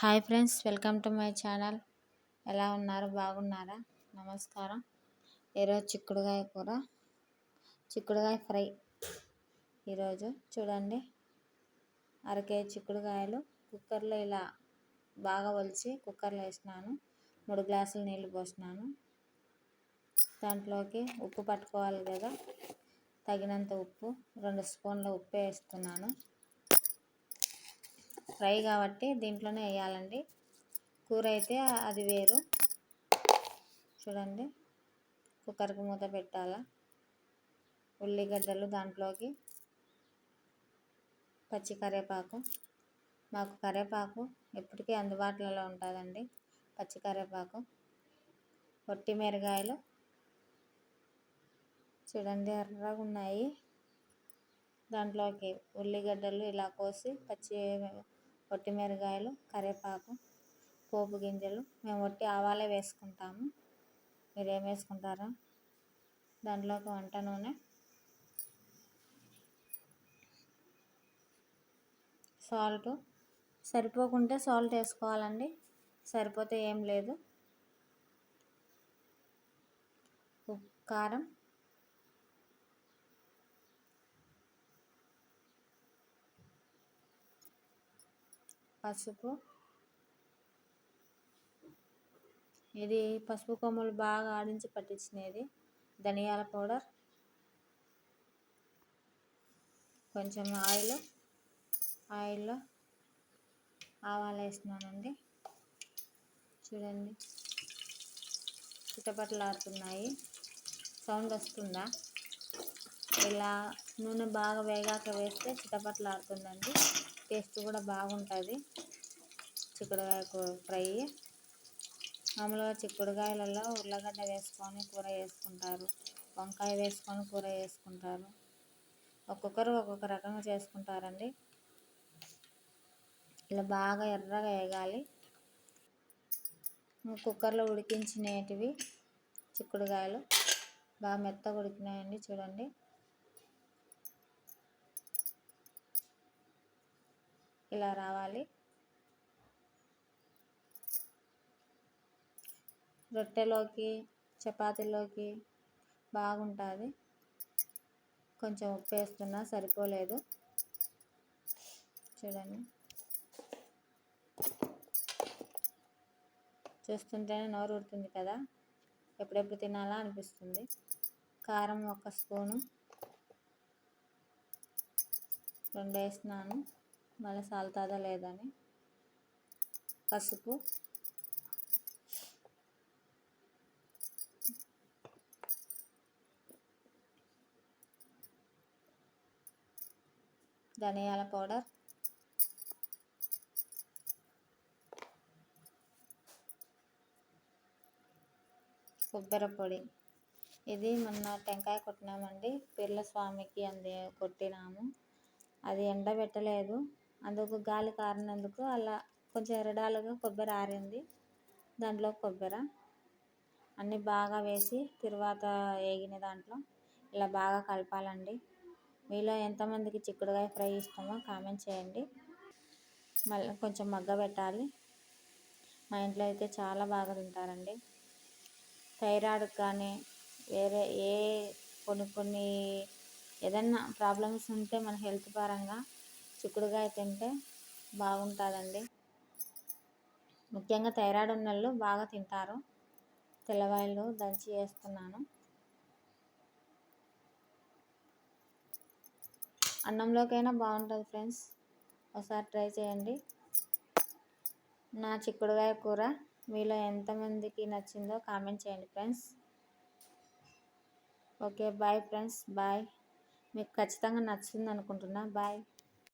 Hi friends welcome to my channel. ఎలా ఉన్నారు? బాగున్నారా? నమస్కారం. ఈరోజు చిక్కుడుగాయ కూర చిక్కుడుగాయ ఫ్రై. ఈరోజు చూడండి అరకే చిక్కుడుగాయలు కుక్కర్లో ఇలా బాగా ఒలిచి కుక్కర్లో వేసినాను. మూడు గ్లాసులు నీళ్ళు పోసినాను. దాంట్లోకి ఉప్పు పట్టుకోవాలి కదా తగినంత ఉప్పు రెండు స్పూన్ల ఉప్పు వేస్తున్నాను. ఫ్రై కాబట్టి దీంట్లోనే వేయాలండి. కూర అయితే అది వేరు. చూడండి. కుక్కర్కి మూత పెట్టాల? ఉల్లిగడ్డలు దాంట్లోకి. పచ్చి కరివేపాకు మాకు కరివేపాకు ఎప్పటికీ అందుబాటులో ఉంటుందండి. పచ్చి కరివేపాకు పొట్టి మిరగాయలు. చూడండి ఎర్రగా ఉన్నాయి. దాంట్లోకి ఉల్లిగడ్డలు ఇలా కోసి పచ్చి మిరగాయలు కరివేపాకు పోపు గింజలు మేము వట్టి ఆవాలే వేసుకుంటాము. మీరు ఏం వేసుకుంటారా? దాంట్లోకి వంట నూనె సాల్ట్. సరిపోకుంటే సాల్ట్ వేసుకోవాలండి. సరిపోతే ఏం లేదు. కారం పసుపు. ఇది పసుపు కొమ్మలు బాగా ఆడించి పట్టించినది. ధనియాల పౌడర్. కొంచెం ఆయిల్. ఆయిల్లో ఆవాలు వేసినానండి చూడండి. చిటపట్లాడుతున్నాయి. సౌండ్ వస్తుందా? ఇలా నూనె బాగా వేగాక వేస్తే చిటపట్లాడుతుందండి. టేస్ట్ కూడా బాగుంటుంది. చిక్కుడుకాయ ఫ్రై. మామూలుగా చిక్కుడుకాయలలో ఉర్లగడ్డ వేసుకొని కూర వేసుకుంటారు వంకాయ వేసుకొని కూర వేసుకుంటారు ఒక్కొక్కరు ఒక్కొక్క రకంగా చేసుకుంటారండి. ఇలా బాగా ఎర్రగా వేగాలి. కుక్కర్లో ఉడికించినవి చిక్కుడుకాయలు. బాగా మెత్తగా ఉడికినాయండి చూడండి. ఇలా రావాలి. రొట్టెలోకి చపాతీలోకి బాగుంటుంది. కొంచెం ఉప్పు వేస్తున్నా సరిపోలేదు. చూడండి. చూస్తుంటేనే నోరు ఉడుతుంది కదా. ఎప్పుడెప్పుడు తినాలా అనిపిస్తుంది. కారం ఒక స్పూను. రెండు వేసినాను మళ్ళీ సాల్తాదా లేదని. పసుపు. ధనియాల పౌడర్. కొబ్బరి పొడి. ఇది మొన్న టెంకాయ కొట్టినామండి. పిర్ల స్వామికి అంది కొట్టినాము. అది ఎండబెట్టలేదు. అందుకు గాలి కారినందుకు అలా కొంచెం ఎరడాలుగా కొబ్బరి ఆరింది. దాంట్లో కొబ్బరి అన్నీ బాగా వేసి తర్వాత వేగిన దాంట్లో ఇలా బాగా కలపాలండి. మీలో ఎంతమందికి చిక్కుడుకాయ ఫ్రై ఇష్టమో కామెంట్ చేయండి. మళ్ళీ కొంచెం మగ్గ పెట్టాలి. మా ఇంట్లో అయితే చాలా బాగా తింటారండి. థైరాయిడ్ కానీ వేరే ఏ కొన్ని కొన్ని ఏదన్నా ప్రాబ్లమ్స్ ఉంటే మన హెల్త్ పరంగా చిక్కుడుకాయ తింటే బాగుంటుందండి. ముఖ్యంగా థైరాయిడ్ ఉన్న వాళ్ళు బాగా తింటారు. తెల్లవాయలు దంచి వేస్తున్నాను. అన్నంలోకైనా బాగుంటుంది ఫ్రెండ్స్. ఒకసారి ట్రై చేయండి. నా చిక్కుడుకాయ కూర మీలో ఎంతమందికి నచ్చిందో కామెంట్ చేయండి friends. Okay bye friends. Bye. మీకు ఖచ్చితంగా నచ్చుతుంది అనుకుంటున్నా బాయ్.